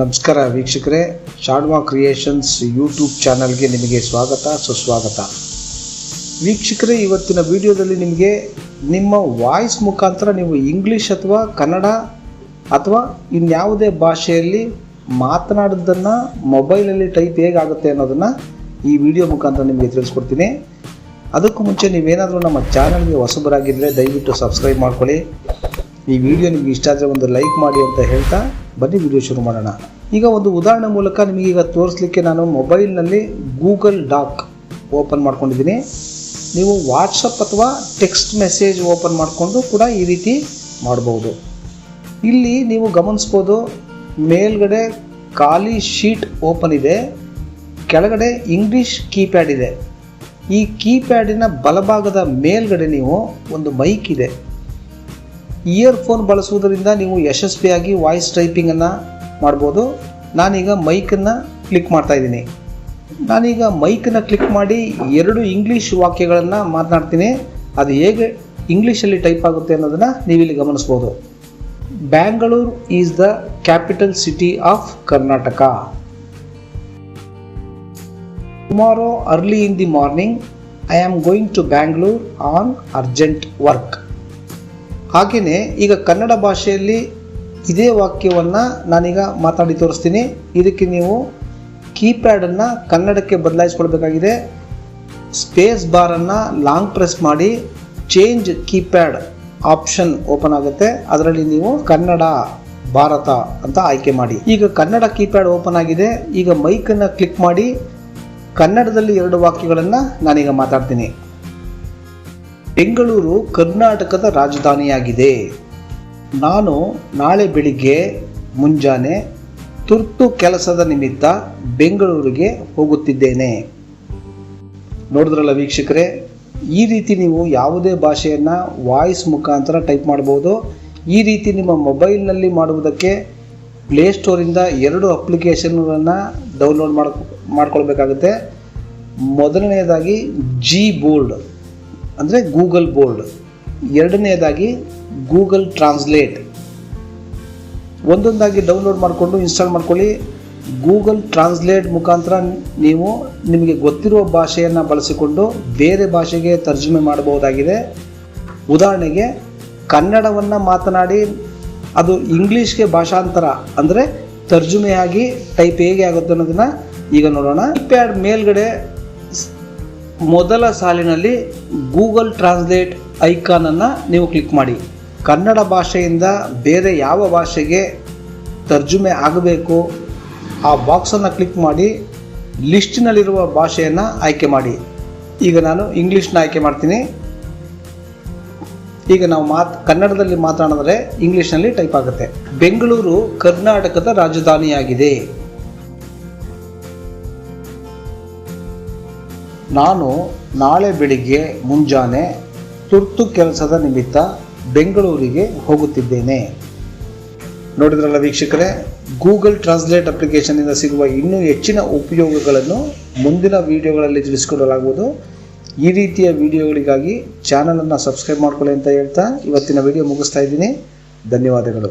ನಮಸ್ಕಾರ ವೀಕ್ಷಕರೇ ಶಾಡ್ವಾ creations YouTube ಚಾನಲ್ಗೆ ನಿಮಗೆ ಸ್ವಾಗತ, ಸುಸ್ವಾಗತ. ವೀಕ್ಷಕರೇ, ಇವತ್ತಿನ ವಿಡಿಯೋದಲ್ಲಿ ನಿಮಗೆ ನಿಮ್ಮ ವಾಯ್ಸ್ ಮುಖಾಂತರ ನೀವು ಇಂಗ್ಲೀಷ್ ಅಥವಾ ಕನ್ನಡ ಅಥವಾ ಇನ್ಯಾವುದೇ ಭಾಷೆಯಲ್ಲಿ ಮಾತನಾಡೋದನ್ನು ಮೊಬೈಲಲ್ಲಿ ಟೈಪ್ ಹೇಗಾಗುತ್ತೆ ಅನ್ನೋದನ್ನು ಈ ವಿಡಿಯೋ ಮುಖಾಂತರ ನಿಮಗೆ ತಿಳಿಸ್ಕೊಡ್ತೀನಿ. ಅದಕ್ಕೂ ಮುಂಚೆ ನೀವೇನಾದರೂ ನಮ್ಮ ಚಾನಲ್ಗೆ ಹೊಸಬರಾಗಿದ್ದರೆ ದಯವಿಟ್ಟು ಸಬ್ಸ್ಕ್ರೈಬ್ ಮಾಡ್ಕೊಳ್ಳಿ. ಈ ವಿಡಿಯೋ ನಿಮಗೆ ಇಷ್ಟ ಆದರೆ ಒಂದು ಲೈಕ್ ಮಾಡಿ ಅಂತ ಹೇಳ್ತಾ ಬನ್ನಿ ವಿಡಿಯೋ ಶುರು ಮಾಡೋಣ. ಈಗ ಒಂದು ಉದಾಹರಣೆ ಮೂಲಕ ನಿಮಗೆ ಈಗ ತೋರಿಸ್ಲಿಕ್ಕೆ ನಾನು ಮೊಬೈಲ್ನಲ್ಲಿ ಗೂಗಲ್ ಡಾಕ್ ಓಪನ್ ಮಾಡ್ಕೊಂಡಿದ್ದೀನಿ. ನೀವು ವಾಟ್ಸಪ್ ಅಥವಾ ಟೆಕ್ಸ್ಟ್ ಮೆಸೇಜ್ ಓಪನ್ ಮಾಡಿಕೊಂಡು ಕೂಡ ಈ ರೀತಿ ಮಾಡ್ಬೋದು. ಇಲ್ಲಿ ನೀವು ಗಮನಿಸ್ಬೋದು, ಮೇಲ್ಗಡೆ ಖಾಲಿ ಶೀಟ್ ಓಪನ್ ಇದೆ, ಕೆಳಗಡೆ ಇಂಗ್ಲೀಷ್ ಕೀಪ್ಯಾಡ್ ಇದೆ. ಈ ಕೀಪ್ಯಾಡಿನ ಬಲಭಾಗದ ಮೇಲ್ಗಡೆ ನೀವು ಒಂದು ಮೈಕ್ ಇದೆ. ಇಯರ್ಫೋನ್ ಬಳಸುವುದರಿಂದ ನೀವು ಯಶಸ್ವಿಯಾಗಿ ವಾಯ್ಸ್ ಟೈಪಿಂಗನ್ನು ಮಾಡ್ಬೋದು. ನಾನೀಗ ಮೈಕನ್ನು ಕ್ಲಿಕ್ ಮಾಡ್ತಾ ಇದ್ದೀನಿ. ನಾನೀಗ ಮೈಕನ್ನು ಕ್ಲಿಕ್ ಮಾಡಿ ಎರಡು ಇಂಗ್ಲೀಷ್ ವಾಕ್ಯಗಳನ್ನು ಮಾತನಾಡ್ತೀನಿ. ಅದು ಹೇಗೆ ಇಂಗ್ಲೀಷಲ್ಲಿ ಟೈಪ್ ಆಗುತ್ತೆ ಅನ್ನೋದನ್ನು ನೀವಿಲ್ಲಿ ಗಮನಿಸ್ಬೋದು. Bangalore is the capital city of Karnataka. Tomorrow early in the morning I am going to Bangalore on urgent work ಹಾಗೆಯೇ ಈಗ ಕನ್ನಡ ಭಾಷೆಯಲ್ಲಿ ಇದೇ ವಾಕ್ಯವನ್ನು ನಾನೀಗ ಮಾತಾಡಿ ತೋರಿಸ್ತೀನಿ. ಇದಕ್ಕೆ ನೀವು ಕೀಪ್ಯಾಡನ್ನು ಕನ್ನಡಕ್ಕೆ ಬದಲಾಯಿಸ್ಕೊಳ್ಬೇಕಾಗಿದೆ. ಸ್ಪೇಸ್ ಬಾರನ್ನು ಲಾಂಗ್ ಪ್ರೆಸ್ ಮಾಡಿ ಚೇಂಜ್ ಕೀಪ್ಯಾಡ್ ಆಪ್ಷನ್ ಓಪನ್ ಆಗುತ್ತೆ. ಅದರಲ್ಲಿ ನೀವು ಕನ್ನಡ, ಭಾರತ ಅಂತ ಆಯ್ಕೆ ಮಾಡಿ. ಈಗ ಕನ್ನಡ ಕೀಪ್ಯಾಡ್ ಓಪನ್ ಆಗಿದೆ. ಈಗ ಮೈಕನ್ನು ಕ್ಲಿಕ್ ಮಾಡಿ ಕನ್ನಡದಲ್ಲಿ ಎರಡು ವಾಕ್ಯಗಳನ್ನು ನಾನೀಗ ಮಾತಾಡ್ತೀನಿ. ಬೆಂಗಳೂರು ಕರ್ನಾಟಕದ ರಾಜಧಾನಿಯಾಗಿದೆ. ನಾನು ನಾಳೆ ಬೆಳಿಗ್ಗೆ ಮುಂಜಾನೆ ತುರ್ತು ಕೆಲಸದ ನಿಮಿತ್ತ ಬೆಂಗಳೂರಿಗೆ ಹೋಗುತ್ತಿದ್ದೇನೆ. ನೋಡಿದ್ರಲ್ಲ ವೀಕ್ಷಕರೇ, ಈ ರೀತಿ ನೀವು ಯಾವುದೇ ಭಾಷೆಯನ್ನು ವಾಯ್ಸ್ ಮುಖಾಂತರ ಟೈಪ್ ಮಾಡ್ಬೋದು ಈ ರೀತಿ ನಿಮ್ಮ ಮೊಬೈಲ್ನಲ್ಲಿ ಮಾಡುವುದಕ್ಕೆ ಪ್ಲೇಸ್ಟೋರಿಂದ ಎರಡು ಅಪ್ಲಿಕೇಶನ್ಗಳನ್ನು ಡೌನ್ಲೋಡ್ ಮಾಡ್, ಮಾಡ್ಕೊಳ್ಬೇಕಾಗುತ್ತೆ. ಮೊದಲನೆಯದಾಗಿ ಜಿ ಬೋರ್ಡ್ ಅಂದರೆ ಗೂಗಲ್ ಬೋರ್ಡ್. ಎರಡನೇದಾಗಿ ಗೂಗಲ್ ಟ್ರಾನ್ಸ್ಲೇಟ್. ಒಂದೊಂದಾಗಿ ಡೌನ್ಲೋಡ್ ಮಾಡಿಕೊಂಡು ಇನ್ಸ್ಟಾಲ್ ಮಾಡ್ಕೊಳ್ಳಿ. ಗೂಗಲ್ ಟ್ರಾನ್ಸ್ಲೇಟ್ ಮುಖಾಂತರ ನೀವು ನಿಮಗೆ ಗೊತ್ತಿರುವ ಭಾಷೆಯನ್ನು ಬಳಸಿಕೊಂಡು ಬೇರೆ ಭಾಷೆಗೆ ತರ್ಜುಮೆ ಮಾಡಬಹುದಾಗಿದೆ. ಉದಾಹರಣೆಗೆ ಕನ್ನಡವನ್ನು ಮಾತನಾಡಿ, ಅದು ಇಂಗ್ಲೀಷ್ಗೆ ಭಾಷಾಂತರ ಅಂದರೆ ತರ್ಜುಮೆಯಾಗಿ ಟೈಪ್ ಹೇಗೆ ಆಗುತ್ತೆ ಅನ್ನೋದನ್ನು ಈಗ ನೋಡೋಣ. ಪ್ಯಾಡ್ ಮೇಲ್ಗಡೆ ಮೊದಲ ಸಾಲಿನಲ್ಲಿ ಗೂಗಲ್ ಟ್ರಾನ್ಸ್ಲೇಟ್ ಐಕಾನನ್ನು ನೀವು ಕ್ಲಿಕ್ ಮಾಡಿ. ಕನ್ನಡ ಭಾಷೆಯಿಂದ ಬೇರೆ ಯಾವ ಭಾಷೆಗೆ ತರ್ಜುಮೆ ಆಗಬೇಕು ಆ ಬಾಕ್ಸನ್ನು ಕ್ಲಿಕ್ ಮಾಡಿ, ಲಿಸ್ಟಿನಲ್ಲಿರುವ ಭಾಷೆಯನ್ನು ಆಯ್ಕೆ ಮಾಡಿ. ಈಗ ನಾನು ಇಂಗ್ಲೀಷ್ನ ಆಯ್ಕೆ ಮಾಡ್ತೀನಿ. ಈಗ ನಾವು ಮಾತ್, ಕನ್ನಡದಲ್ಲಿ ಮಾತನಾಡಿದ್ರೆ ಇಂಗ್ಲೀಷ್ನಲ್ಲಿ ಟೈಪ್ ಆಗುತ್ತೆ. ಬೆಂಗಳೂರು ಕರ್ನಾಟಕದ ರಾಜಧಾನಿಯಾಗಿದೆ. ನಾನು ನಾಳೆ ಬೆಳಿಗ್ಗೆ ಮುಂಜಾನೆ ತುರ್ತು ಕೆಲಸದ ನಿಮಿತ್ತ ಬೆಂಗಳೂರಿಗೆ ಹೋಗುತ್ತಿದ್ದೇನೆ. ನೋಡಿದ್ರಲ್ಲ ವೀಕ್ಷಕರೇ, ಗೂಗಲ್ ಟ್ರಾನ್ಸ್ಲೇಟ್ ಅಪ್ಲಿಕೇಶನ್ನಿಂದ ಸಿಗುವ ಇನ್ನೂ ಹೆಚ್ಚಿನ ಉಪಯೋಗಗಳನ್ನು ಮುಂದಿನ ವಿಡಿಯೋಗಳಲ್ಲಿ ತಿಳಿಸಿಕೊಡಲಾಗುವುದು. ಈ ರೀತಿಯ ವಿಡಿಯೋಗಳಿಗಾಗಿ ಚಾನಲನ್ನು ಸಬ್ಸ್ಕ್ರೈಬ್ ಮಾಡ್ಕೊಳ್ಳಿ ಅಂತ ಹೇಳ್ತಾ ಇವತ್ತಿನ ವಿಡಿಯೋ ಮುಗಿಸ್ತಾ ಇದ್ದೀನಿ. ಧನ್ಯವಾದಗಳು.